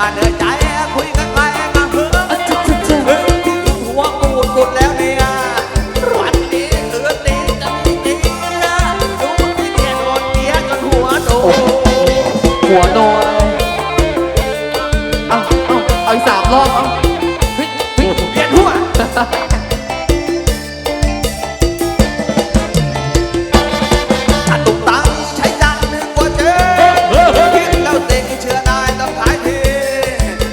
อันเดินใจคุยกันไปกันเพื่อ เฮ้ยหัวปูดหมดแล้วเนี่ยวันนี้เหลือตีนกันจริงๆนะดูที่เนี่ยโดนเมียจนหัวโต หัวโนเอาเอาเอาอีกสามรอบเอาเฮ้ยเฮ้ยเวียนหัว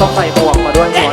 ต้องใส่หมวกมาด้วย